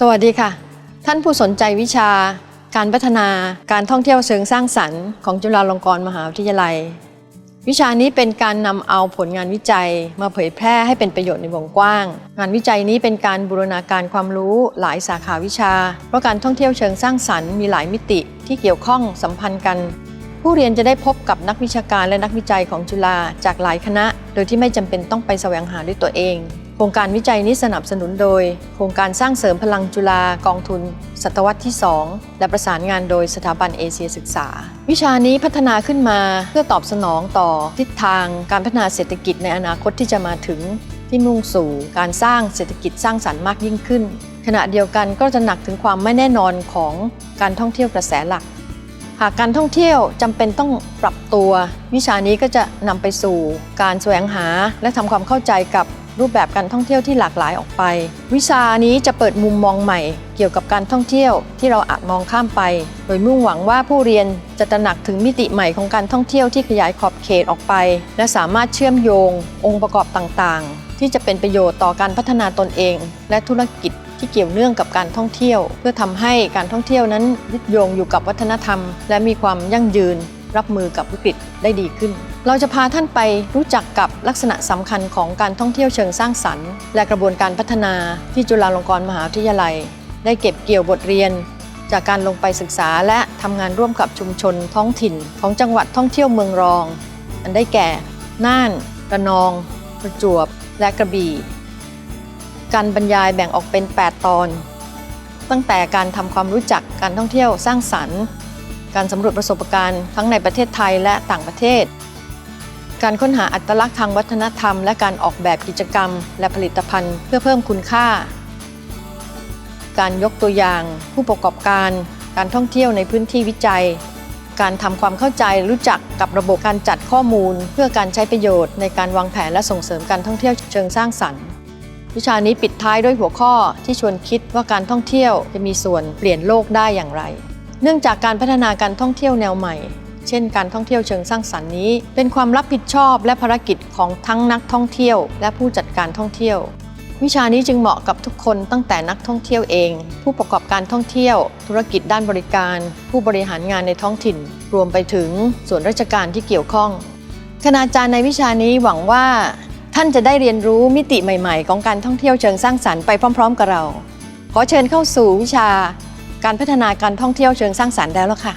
สวัสดีค่ะ ท่านผู้สนใจวิชา การพัฒนาการท่องเที่ยวเชิงสร้างสรรค์ของจุฬาลงกรณ์มหาวิทยาลัย วิชานี้เป็นการนำเอาผลงานวิจัยมาเผยแพร่ให้เป็นประโยชน์ในวงกว้าง งานวิจัยนี้เป็นการบูรณาการความรู้หลายสาขาวิชา เพราะการท่องเที่ยวเชิงสร้างสรรค์มีหลายมิติที่เกี่ยวข้องสัมพันธ์กัน ผู้เรียนจะได้พบกับนักวิชาการและนักวิจัยของจุฬาจากหลายคณะ โดยที่ไม่จำเป็นต้องไปแสวงหาด้วยตัวเอง รงการวิจัยนี้สนับสนุนโดย โครงการสร้างเสริมพลังจุฬากองทุน ศตวรรษที่ 2 และประสานงานโดยสถาบันเอเชียศึกษา วิชานี้พัฒนาขึ้นมาเพื่อตอบสนองต่อทิศทางการพัฒนาเศรษฐกิจในอนาคตที่จะมาถึงที่มุ่งสู่การสร้างเศรษฐกิจสร้างสรรค์มากยิ่งขึ้น ขณะเดียวกันก็จะหนักถึงความไม่แน่นอนของการท่องเที่ยวกระแสหลัก หากการท่องเที่ยวจำเป็นต้องปรับตัว วิชานี้ก็จะนำไปสู่การแสวงหาและทำความเข้าใจกับ รูปแบบการท่องเที่ยวที่หลากหลายออกไป วิชานี้จะเปิดมุมมองใหม่ เกี่ยวกับการท่องเที่ยวที่เราอาจมองข้ามไป โดยมุ่งหวังว่าผู้เรียนจะตระหนักถึงมิติใหม่ของการท่องเที่ยวที่ขยายขอบเขตออกไป และสามารถเชื่อมโยง องค์ประกอบต่างๆ ที่จะเป็นประโยชน์ต่อการพัฒนาตนเอง และธุรกิจที่เกี่ยวเนื่องกับการท่องเที่ยว เพื่อทำให้การท่องเที่ยวนั้นยึดโยงอยู่กับวัฒนธรรม และมีความยั่งยืน รับมือกับวิกฤตได้ดีขึ้น เราจะพาท่านไปรู้จักกับลักษณะสำคัญของการท่องเที่ยวเชิงสร้างสรรค์ และกระบวนการพัฒนาที่จุฬาลงกรณ์มหาวิทยาลัย ได้เก็บเกี่ยวบทเรียน จากการลงไปศึกษาและทำงานร่วมกับชุมชนท้องถิ่นของจังหวัดท่องเที่ยวเมืองรอง อันได้แก่ น่านระนอง ประจวบ และกระบี่ การบรรยายแบ่งออกเป็น 8 ตอน ตั้งแต่การทำความรู้จักการท่องเที่ยวสร้างสรรค์ การสำรวจประสบการณ์ทั้งในประเทศไทยและต่างประเทศ การค้นหาอัตลักษณ์ทางวัฒนธรรม และการออกแบบกิจกรรม และผลิตภัณฑ์เพื่อเพิ่มคุณค่า การยกตัวอย่าง ผู้ประกอบการ การท่องเที่ยวในพื้นที่วิจัย การทำความเข้าใจรู้จักกับระบบการจัดข้อมูล เพื่อการใช้ประโยชน์ในการวางแผนและส่งเสริมการท่องเที่ยวเชิงสร้างสรรค์วิชานี้ปิดท้ายด้วยหัวข้อที่ชวนคิดว่าการท่องเที่ยวจะมีส่วนเปลี่ยนโลกได้อย่างไร เนื่องจากการพัฒนาการท่องเที่ยวแนวใหม่ เช่น การท่องเที่ยวเชิงสร้างสรรค์นี้ เป็นความรับผิดชอบและภารกิจของทั้งนักท่องเที่ยว และผู้จัดการท่องเที่ยว วิชานี้จึงเหมาะกับทุกคนตั้งแต่นักท่องเที่ยวเอง ผู้ประกอบการท่องเที่ยว ธุรกิจด้านบริการ ผู้บริหารงานในท้องถิ่น รวมไปถึงส่วนราชการที่เกี่ยวข้องคณาจารย์ในวิชานี้หวังว่าท่านจะได้เรียนรู้มิติใหม่ ๆ ของการท่องเที่ยวเชิงสร้างสรรค์ไปพร้อม ๆ กับเรา ขอเชิญเข้าสู่วิชา การพัฒนาการท่องเที่ยวเชิงสร้างสรรค์แล้วล่ะค่ะ